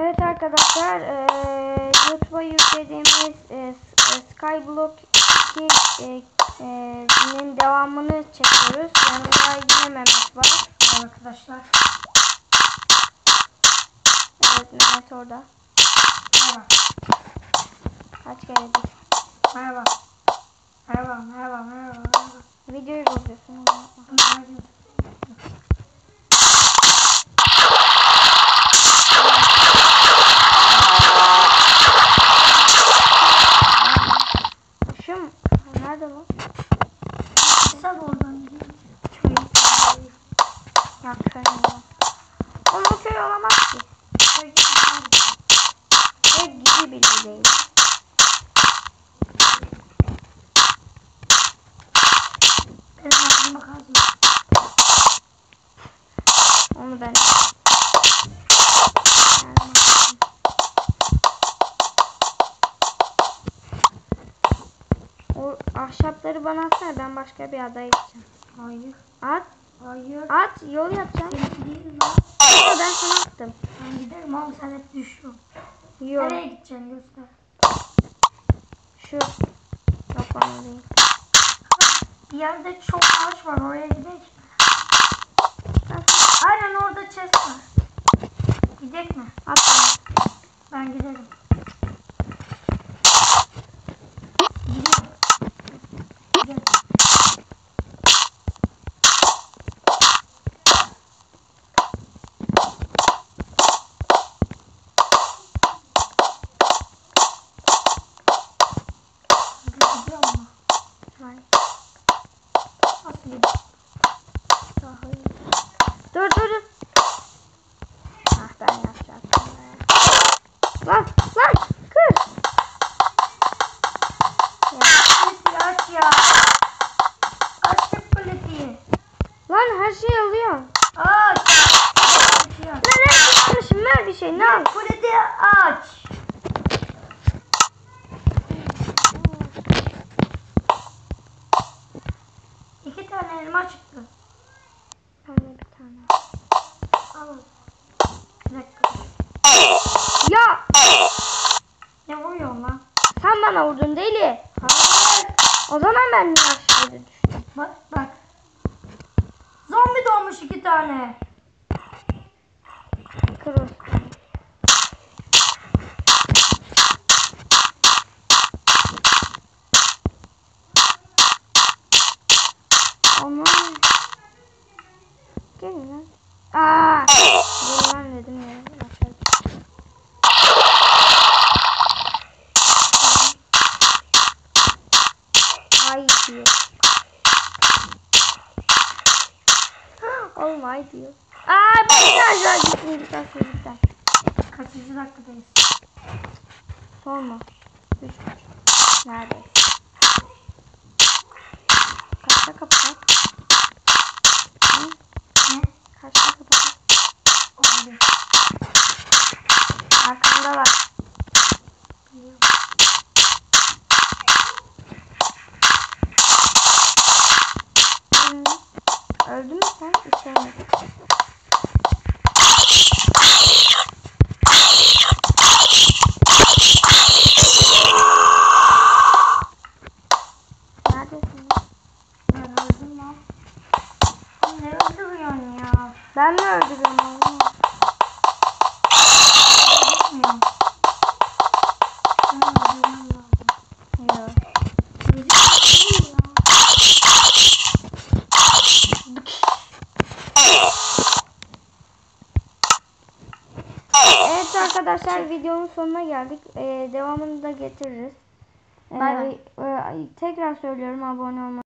Evet arkadaşlar eee YouTube'a yüklediğimiz eee, Skyblock 2 eee, eee, nin devamını çekiyoruz. Yanında yine Mehmet var. Merhaba arkadaşlar. Evet Mehmet orada. Merhaba. Kaç keredir. Merhaba. Merhaba, merhaba, merhaba, merhaba. Videoyu bozuyorsun. Merhaba. Şu mu? Nerede bu? Sen oradan gidiyor. Bak köyünde. Oğlum bu köy olamaz ki. Hep gidi bile değil. Benim aklıma kazma. Onu ben O ahşapları bana atsana ben başka bir adaya gideceğim. Hayır. At, Hayır. at yol yapacağım. Lan. Ama ben sana attım. Ben giderim oğlum sen hep düşüyorsun. Yok Nereye gideceksin göster. şu. Bana değil. Bir yerde çok ağaç var oraya gidelim. Ben Aynen orada chest var. Gidecek mi? at bana. Ben giderim. Dur dur dur. Ah ben yapacaktım. Lan lan kır. Ya. Aç ya. Aç şu kuleti. Lan her şeyi alıyor. Aç. Lan her şeyi ver bir şey ne al. Kuleti aç. İki tane elma çıktı. Ben de bir tane. Al. Bir dakika. Ya Ne vuruyorsun lan? sen bana vurdun deli. Hayır. O zaman ben niye aşağıya düştüm? Bak bak. Zombi doğmuş iki tane. Kır o üstünü. Aman. Gelin lan. Aa! Gelin lan dedim ya. Aşağı düştüm. Ay diyor. Oğlum ay diyor. Aa ben de aşağı gittim lütfen çocuklar. Kaçıncı dakikadayız? Sorma. Üç buçuk. Nerede? Kaçta? Hı? Ne? Kaçta? On bir. Arkamda var. Hı. Öldün mü sen? Lan? Ben mi öldürüyorum oğlum? Gitmiyorum. Ben öldürmem lazım. Yok. Gidip ya. Evet arkadaşlar videonun sonuna geldik. Ee, devamını da getiririz. Ee, Bay bay. e, tekrar söylüyorum abone olmayı.